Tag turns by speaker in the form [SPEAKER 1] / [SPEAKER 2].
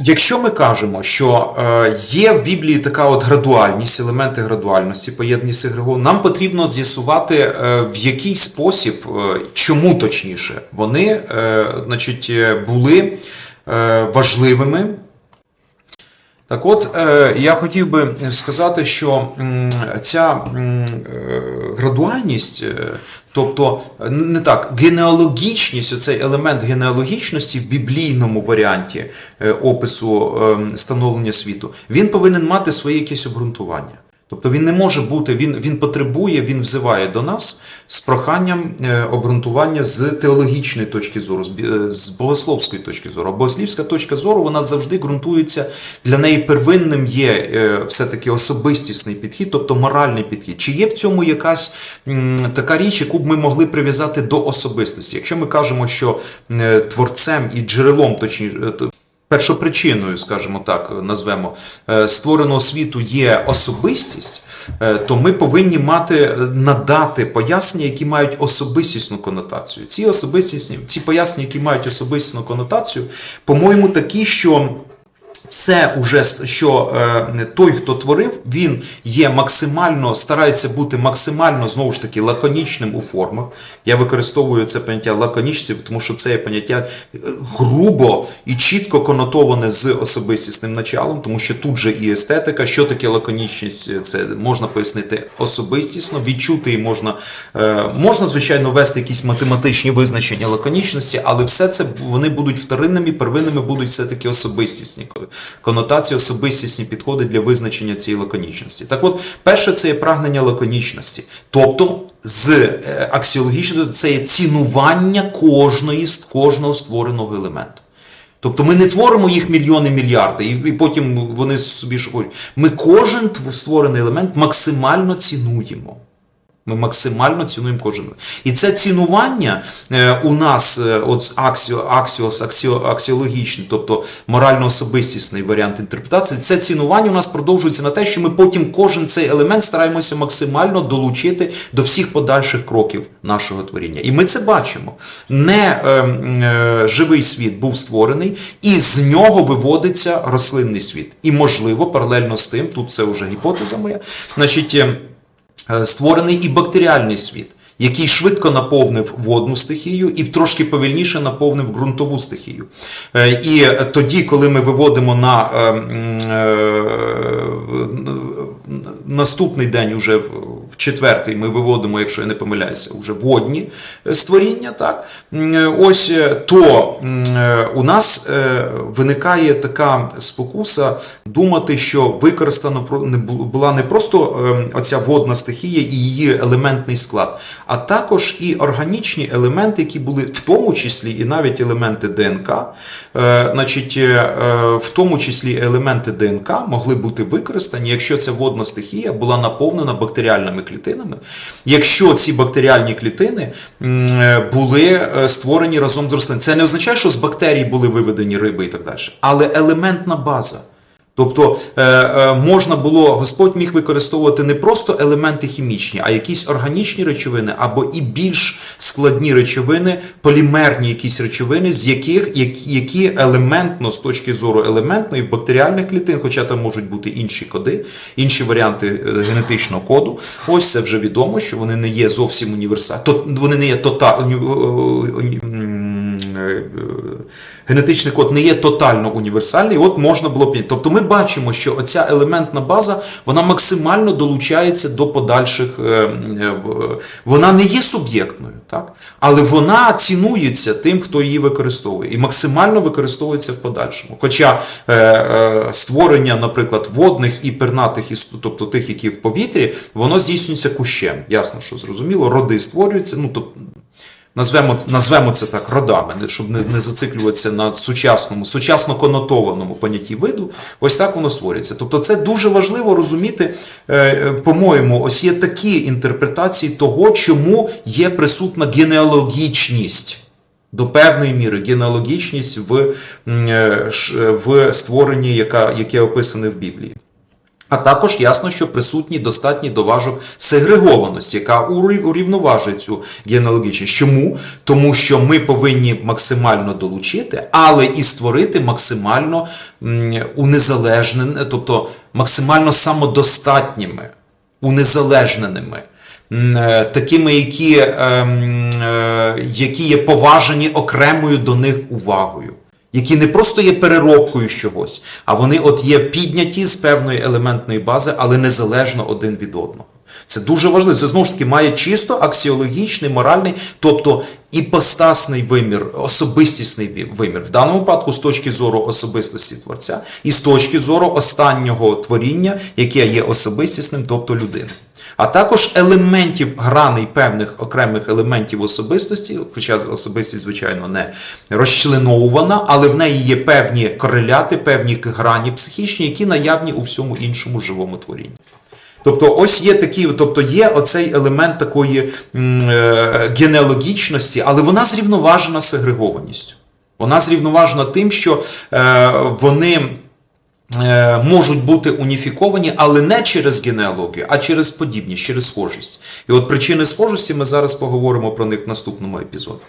[SPEAKER 1] Якщо ми кажемо, що е, є в Біблії така от градуальність, елементи градуальності, поєднані з Ігрегом, нам потрібно з'ясувати, е, в який спосіб, е, чому точніше, вони значить, були важливими. Так от, е, я хотів би сказати, що ця е, градуальність, е, тобто не так, генеалогічність, оцей елемент генеалогічності в біблійному варіанті опису е, становлення світу, він повинен мати своє якесь обґрунтування. Тобто він не може бути, він, він потребує, він взиває до нас з проханням е, обґрунтування з теологічної точки зору, з, е, богословської точки зору. Богослівська точка зору вона завжди ґрунтується для неї первинним є е, все-таки особистісний підхід, тобто моральний підхід. Чи є в цьому якась така річ, яку б ми могли прив'язати до особистості? Якщо ми кажемо, що творцем і джерелом, точніше. Першопричиною, скажімо так, назвемо е, створеного світу є особистість, е, то ми повинні мати е, надати пояснення, які мають особистісну конотацію. Ці особистісні, ці пояснення, які мають особистісну конотацію, по-моєму, такі, що все уже що е, той, хто творив, він є максимально старається бути максимально знову ж таки лаконічним у формах. Я використовую це поняття лаконічців, тому що це є поняття е, грубо і чітко конотоване з особистісним началом, тому що тут же і естетика. Що таке лаконічність? Це можна пояснити особистісно, відчути і можна, е, можна звичайно ввести якісь математичні визначення лаконічності, але все це вони будуть вторинними, первинними будуть все-таки особистісні конотації, особистісні підходи для визначення цієї лаконічності. Так от, перше, це є прагнення лаконічності. Тобто, з е, аксіологічного це є цінування кожної кожного створеного елементу. Тобто ми не творимо їх мільйони мільярди, і, потім вони собі хочуть. Ми кожен створений елемент максимально цінуємо. Ми максимально цінуємо кожен. І це цінування е, у нас е, от аксіо, аксіос, аксіо, аксіологічний, тобто морально-особистісний варіант інтерпретації, це цінування у нас продовжується на те, що ми потім кожен цей елемент стараємося максимально долучити до всіх подальших кроків нашого творіння. І ми це бачимо. Не е, е, живий світ був створений, і з нього виводиться рослинний світ. І можливо, паралельно з тим, тут це вже гіпотеза моя, значить. Е, створений і бактеріальний світ, який швидко наповнив водну стихію і трошки повільніше наповнив ґрунтову стихію. Е, І тоді, коли ми виводимо на е, м, е, наступний день, уже в четвертий, ми виводимо, якщо я не помиляюся, вже водні е, створіння, так? Е, ось е, то у нас виникає така спокуса думати, що використано була не просто е, оця водна стихія і її елементний склад, а також і органічні елементи, які були в тому числі і навіть елементи ДНК, значить, в тому числі елементи ДНК могли бути використані, якщо ця водна стихія була наповнена бактеріальними клітинами, якщо ці бактеріальні клітини е, були е, створені разом з рослин. Це не означає, що з бактерій були виведені риби і так далі, але елементна база. Тобто е, е, можна було, Господь міг використовувати не просто елементи хімічні, а якісь органічні речовини або і більш складні речовини, полімерні якісь речовини, з яких які, елементно з точки зору елементної в бактеріальних клітин, хоча там можуть бути інші коди, інші варіанти е, генетичного коду. Ось це вже відомо, що вони не є зовсім універсальні. Вони не є тота, генетичний код не є тотально універсальний, от можна було б. Тобто ми бачимо, що оця елементна база вона максимально долучається до подальших. е, е, Вона не є суб'єктною, так? але вона цінується тим, хто її використовує, і максимально використовується в подальшому. Хоча е, е, створення, наприклад, водних і пернатих істот, тобто тих, які в повітрі, воно здійснюється кущем. Ясно, що зрозуміло, роди створюються. Ну, тобто, Назвемо, назвемо це так родами, щоб не, не зациклюватися на сучасному, сучасно конотованому понятті виду. Ось так воно створюється. Тобто, це дуже важливо розуміти, е, е, по-моєму, ось є такі інтерпретації того, чому є присутна генеалогічність. До певної міри генеалогічність в, е, в створенні, яка, яке описане в Біблії. А також ясно, що присутній достатній доважок сегрегованості, яка урівноважує цю генеалогічність. Чому? Тому що ми повинні максимально долучити, але і створити максимально унезалежнене, тобто максимально самодостатніми, унезалежненими. Такими, які, ем, е, які є поважені окремою до них увагою які не просто є переробкою чогось, а вони от є підняті з певної елементної бази, але незалежно один від одного. Це дуже важливо. Це знову ж таки має чисто аксіологічний, моральний, тобто іпостасний вимір, особистісний вимір. В даному випадку з точки зору особистості творця, і з точки зору останнього творіння, яке є особистісним, тобто людини. А також елементів граней певних окремих елементів особистості, хоча особистість, звичайно, не розчленовувана, але в неї є певні кореляти, певні грані психічні, які наявні у всьому іншому живому творінні. Тобто, ось є такі, тобто є оцей елемент такої е, генеалогічності, але вона зрівноважена сегрегованістю. Вона зрівноважена тим, що е, вони можуть бути уніфіковані, але не через генеалогію, а через подібність, через схожість. І от причини схожості ми зараз поговоримо про них в наступному епізоді.